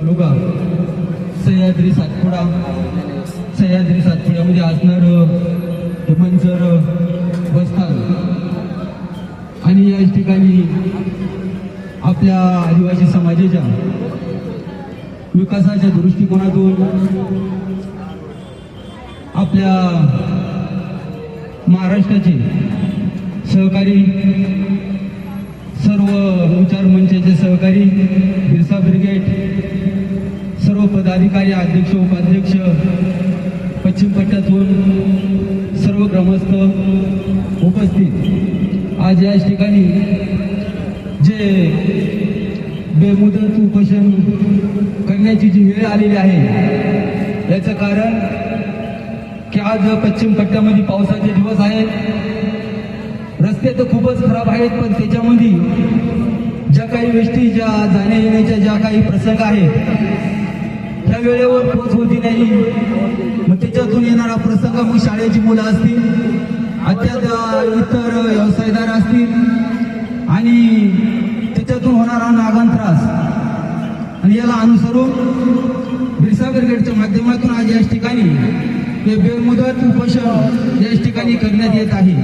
तालुका सह्याद्री सातपुडा. सह्याद्री सातपुड्यामध्ये म्हणजे असणारं हे मंचर बसस्थान. आणि याच ठिकाणी आपल्या आदिवासी समाजाच्या विकासाच्या दृष्टिकोनातून आपल्या महाराष्ट्राचे सहकारी सर्व विचार मंचाचे सहकारी बिरसा ब्रिगेड सर्व पदाधिकारी अध्यक्ष उपाध्यक्ष पश्चिम पट्ट्यातून सर्व ग्रामस्थ उपस्थित. आज याच ठिकाणी जे बेमुदत उपोषण करण्याची जी वेळ आलेली आहे याचं कारण की आज पश्चिम पट्ट्यामध्ये पावसाचे दिवस आहेत. रस्ते तर खूपच खराब आहेत पण त्याच्यामध्ये ज्या काही गोष्टी ज्या जाण्या येण्याच्या ज्या काही प्रसंग आहेत त्या वेळेवर पोच होती नाही. मग त्याच्यातून येणारा प्रसंग मग शाळेची मुलं असतील अत्याद इतर व्यवसायदार असतील आणि त्याच्यातून होणारा नागन त्रास. आणि याला अनुसरून बिरसा ब्रिगेडच्या माध्यमातून आज याच ठिकाणी हे बेमुदत उपोषण याच ठिकाणी करण्यात येत आहे.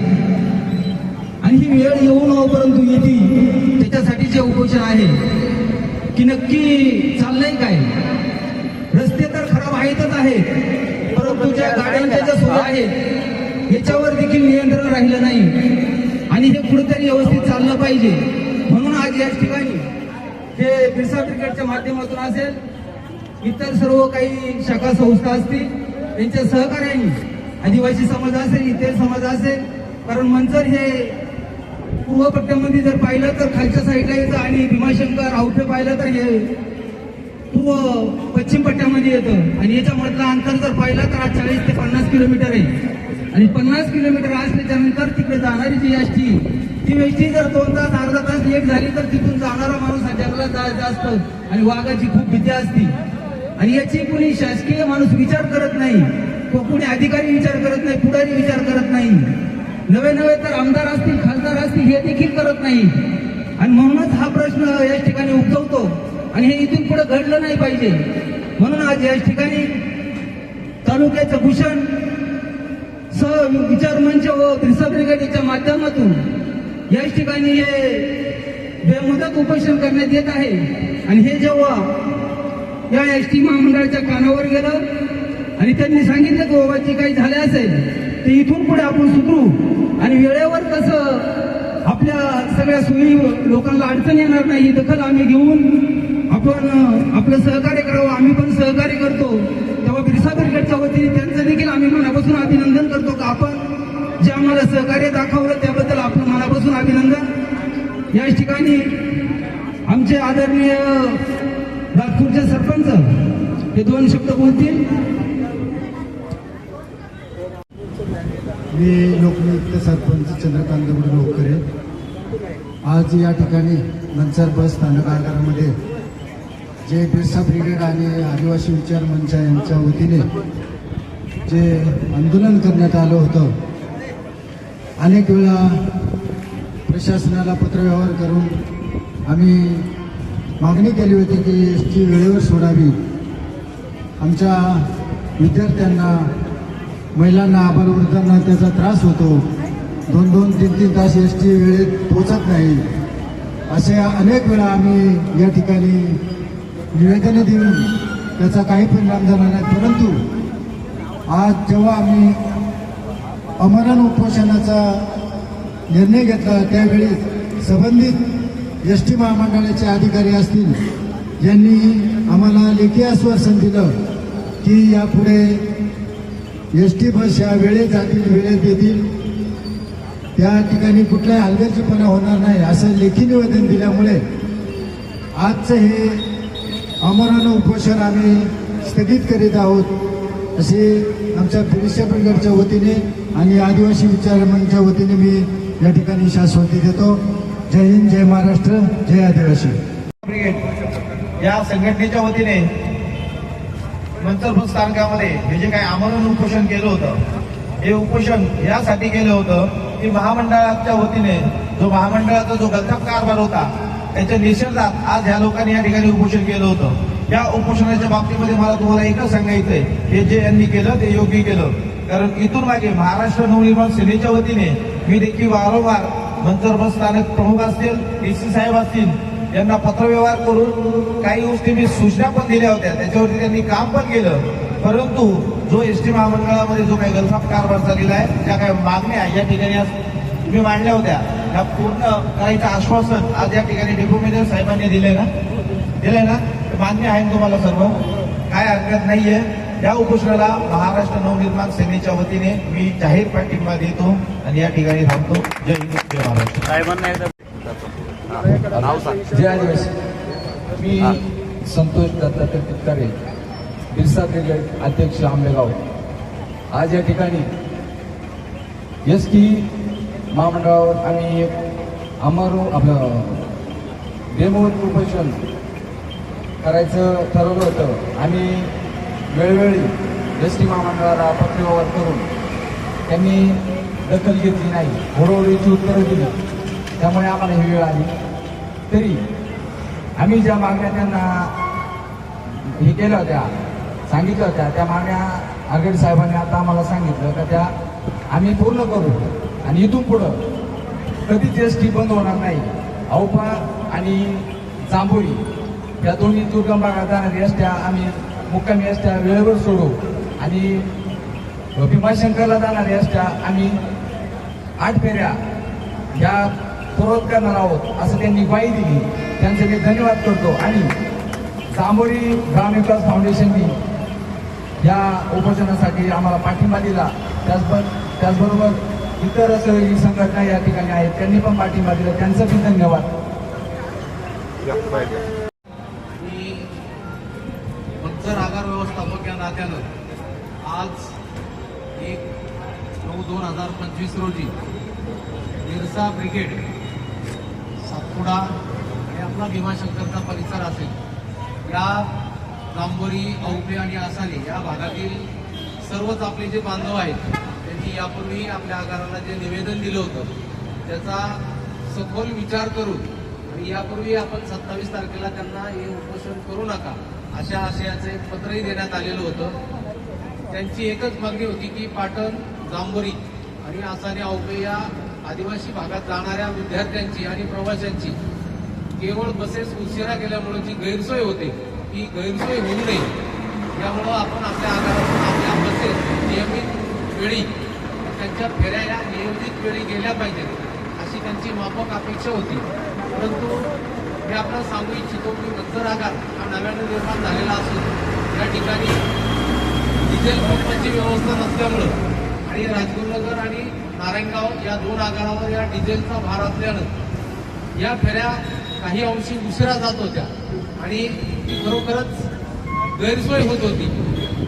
आणि ही वेळ येऊ न परंतु येते त्याच्यासाठीचे उपोषण आहे की नक्की चाललंय काय? आहेतच आहेत परंतु ज्या गाड्यांच्या ज्या सोयी आहेत याच्यावर देखील नियंत्रण राहिलं नाही. आणि हे कुठेतरी व्यवस्थित चाललं पाहिजे. म्हणून आज याच ठिकाणी हे बिरसा ब्रिगेडच्या माध्यमातून असेल इतर सर्व काही शाखा संस्था असतील त्यांच्या सहकार्याने आदिवासी समाज असेल इतर समाज असेल कारण मंचर हे पूर्व पट्ट्यामध्ये जर पाहिलं तर खालच्या साईडला येतं आणि भीमाशंकर आवठे पाहिलं तर हे पूर्व पश्चिम पट्ट्यामध्ये येतं. आणि याच्यामधलं अंतर जर पाहिलं तर आज चाळीस ते पन्नास किलोमीटर आहे. आणि पन्नास किलोमीटर असल्याच्यानंतर तिकडे जाणारी जी एसटी ती एसटी जर दोन तास अर्धा तास लेट झाली तर तिथून जाणारा माणूस हा जंगलात जायचा असतो आणि वाघाची खूप भीती असते. आणि याची कुणी शासकीय माणूस विचार करत नाही कोणी कुणी अधिकारी विचार करत नाही पुढारी विचार करत नाही. नवे नवे तर आमदार असतील खासदार असतील हे देखील करत नाही. आणि म्हणूनच हा प्रश्न या ठिकाणी उद्भवतो. आणि हे इथून पुढे घडलं नाही पाहिजे. म्हणून आज या ठिकाणी तालुक्याचं भूषण सह विचार मंच व बिरसा ब्रिगेडच्या माध्यमातून याच ठिकाणी हे बेमुदत उपोषण करण्यात येत आहे. आणि हे जेव्हा या एस टी महामंडळाच्या कानावर गेलं आणि त्यांनी सांगितलं की बाबा जे काही झाले असेल ते इथून पुढे आपण सुधरू. आणि वेळेवर कसं आपल्या सगळ्या सोयी लोकांना अडचण येणार नाही ही दखल आम्ही घेऊन आपण आपलं सहकार्य करावं आम्ही पण सहकार्य करतो. तेव्हा बिरसा क्रिकेटच्या वतीने त्यांचं देखील आम्ही मनापासून अभिनंदन करतो का? आपण जे आम्हाला सहकार्य दाखवलं त्याबद्दल आपलं मनापासून अभिनंदन. याच ठिकाणी आमचे आदरणीय नागपूरचे सरपंच हे दोन शब्द बोलतील. मी लोकनियुक्त सरपंच चंद्रकांत दगडू होकरे आज या ठिकाणी मनसर बस स्थानक आगारामध्ये जे बिरसा ब्रिगेड आणि आदिवासी विचार मंच यांच्या वतीने जे आंदोलन करण्यात आलं होतं अनेक वेळा प्रशासनाला पत्रव्यवहार करून आम्ही मागणी केली होती की एस टी वेळेवर सोडावी. आमच्या विद्यार्थ्यांना महिलांना आबालवृद्धांना त्याचा त्रास होतो. दोन दोन तीन तीन तास एस टी वेळेत पोचत नाही. असे अनेक वेळा आम्ही या ठिकाणी निवेदनं देऊन त्याचा काही परिणाम झाला नाही. परंतु आज जेव्हा आम्ही अमरण उपोषणाचा निर्णय घेतला त्यावेळी संबंधित एस टी महामंडळाचे अधिकारी असतील यांनी आम्हाला लेखी आश्वासन दिलं की यापुढे एस टी बस या वेळेत जातील वेळेत येतील त्या ठिकाणी कुठलाही हलगर्जीपणा होणार नाही असं लेखी निवेदन दिल्यामुळे आजचं हे अमरण उपोषण आम्ही स्थगित करीत आहोत असे आमच्या बिरिशा ब्रिगेडच्या वतीने आणि आदिवासी विचारमंडळच्या वतीने मी या ठिकाणी शाश्वती देतो. जय हिंद जय महाराष्ट्र जय आदिवासी. ब्रिगेड या संघटनेच्या वतीने मंचरपूर स्थानकामध्ये हे जे काही आमरण उपोषण केलं होतं हे उपोषण यासाठी केलं होतं की महामंडळाच्या वतीने जो महामंडळाचा जो गलथाप कारभार होता त्याच्या निषेधात आज ह्या लोकांनी या ठिकाणी उपोषण केलं होतं. या उपोषणाच्या बाबतीमध्ये मला तुम्हाला एकच सांगायचंय हे जे यांनी केलं ते योग्य केलं. कारण इथून मागे महाराष्ट्र नवनिर्माण सेनेच्या वतीने मी देखील वारंवार मंचर बस स्थानक प्रमुख असतील डीसी साहेब असतील यांना पत्रव्यवहार करून काही गोष्टी मी सूचना पण दिल्या होत्या. त्याच्यावरती त्यांनी काम पण केलं. परंतु जो एस टी महामंडळामध्ये जो काही गलफाप कारभार झालेला आहे ज्या काही मागण्या या ठिकाणी आज तुम्ही मांडल्या होत्या. त्या पूर्ण करायचं आश्वासन आज या ठिकाणी डेप्युटी मेजर साहेबांनी दिलंय ना? दिलंय ना? मान्य आहे ना तुम्हाला सर्व? काय हरकत नाहीये. या उपोषणाला महाराष्ट्र नवनिर्माण सेनेच्या वतीने मी जाहीर पाठिंबा देतो आणि या ठिकाणी थांबतो. जय हिंद जय महाराष्ट्र. साहेबांना एकदा नाव सांग. जय आदिवासी. मी संतोष दत्तात्रय तितकारे बिरसा ब्रिगेड अध्यक्ष आंबेगाव. आज या ठिकाणी एस टी महामंडळावर आम्ही अमरू अमर आपलं डेमोवर उपोषण करायचं ठरवलं होतं. आम्ही वेळोवेळी एस टी महामंडळाला पत्रव्यवहार करून त्यांनी दखल घेतली नाही होडोहोडीची उत्तरं दिली. त्यामुळे आम्हाला ही वेळ आली. तरी आम्ही ज्या मागण्या त्यांना हे केल्या होत्या सांगितल्या होत्या त्या मागण्या आगड साहेबांनी आता आम्हाला सांगितलं का त्या आम्ही पूर्ण करू. आणि इथून पुढं कधीच एस टी बंद होणार नाही. औपा आणि जांभोळी या दोन्ही दुर्गम भागात जाणाऱ्या एसट्या आम्ही मुक्कामी एसट्या वेळेवर सोडू. आणि भीमाशंकरला जाणाऱ्या एसट्या आम्ही आठ फेऱ्या या पूर्वत करणार आहोत असं त्यांनी ग्वाही दिली. त्यांचे मी धन्यवाद करतो. आणि जांभोळी ग्रामविकास फाउंडेशननी या उपोषणासाठी आम्हाला पाठिंबा दिला. त्याचबरोबर त्याचबरोबर इतर सहयोगी संघटना या ठिकाणी आहेत? त्यांनी पण पाठिंबा दिला. त्यांचं पण धन्यवाद. मी आगार व्यवस्थापक या नात्यानं आज एक नऊ दोन हजार पंचवीस रोजी मिरसा ब्रिगेड सातपुडा आणि आपला भीमाशंकरचा परिसर असेल या जांभोरी औपे आणि आसाने या भागातील सर्वच आपले जे बांधव आहेत की यापूर्वी आपल्या आगाराला जे निवेदन दिलं होतं त्याचा सखोल विचार करून आणि यापूर्वी आपण सत्तावीस तारखेला त्यांना हे उपोषण करू नका अशा आशयाचं एक पत्रही देण्यात आलेलं होतं. त्यांची एकच मागणी होती की पाटण जांभोरी आणि आसाने अवपे या आदिवासी भागात जाणाऱ्या विद्यार्थ्यांची आणि प्रवाशांची केवळ बसेस उशिरा केल्यामुळे जी गैरसोय होते ती गैरसोय होऊ नये. त्यामुळं आपण आपल्या आगारातून आपल्या बसेस नियमित वेळी त्यांच्या फेऱ्या या वेळी गेल्या पाहिजेत अशी त्यांची माफक अपेक्षा होती. परंतु मी आपल्याला सांगू इच्छितो की मंचर आगार हा नव्यानं निर्माण झालेला असून या ठिकाणी डिझेल पंपाची व्यवस्था नसल्यामुळं आणि राजगुरुनगर आणि नारायणगाव या दोन आगारावर या डिझेलचा भार असल्यानं या फेऱ्या काही अंशी उशिरा जात होत्या आणि ती खरोखरच गैरसोय होत होती.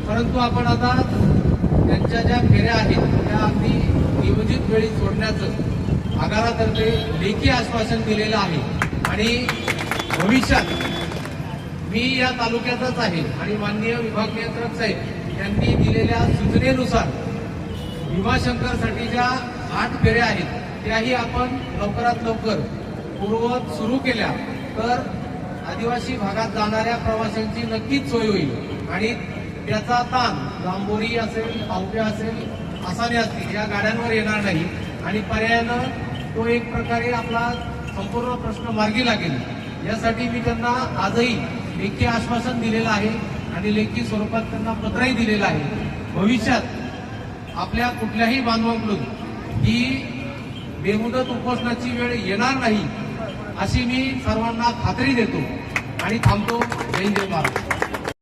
परंतु आपण आता त्यांच्या ज्या फेऱ्या आहेत त्या अगदी नियोजित वेळी सोडण्याचं आगारातर्फे लेखी आश्वासन दिलेलं आहे. आणि भविष्यात मी या तालुक्यातच आहे आणि माननीय विभाग नियंत्रक साहेब यांनी दिलेल्या सूचनेनुसार भीमाशंकरसाठी ज्या आठ फेऱ्या आहेत त्याही आपण लवकरात लवकर पूर्ववत सुरू केल्या तर आदिवासी भागात जाणाऱ्या प्रवाशांची नक्कीच सोय होईल. आणि त्याचा ताण जांभोरी असेल पावटे असेल आसाने असतील या गाड्यांवर येणार नाही. आणि पर्यायानं तो एक प्रकारे आपला संपूर्ण प्रश्न मार्गी लागेल. यासाठी मी त्यांना आजही लेखी आश्वासन दिलेलं आहे आणि लेखी स्वरूपात त्यांना पत्रही दिलेलं आहे. भविष्यात आपल्या कुठल्याही बांधवांकडून ही बेमुदत उपोषणाची वेळ येणार नाही अशी मी सर्वांना खात्री देतो आणि थांबतो. जय जय महाराज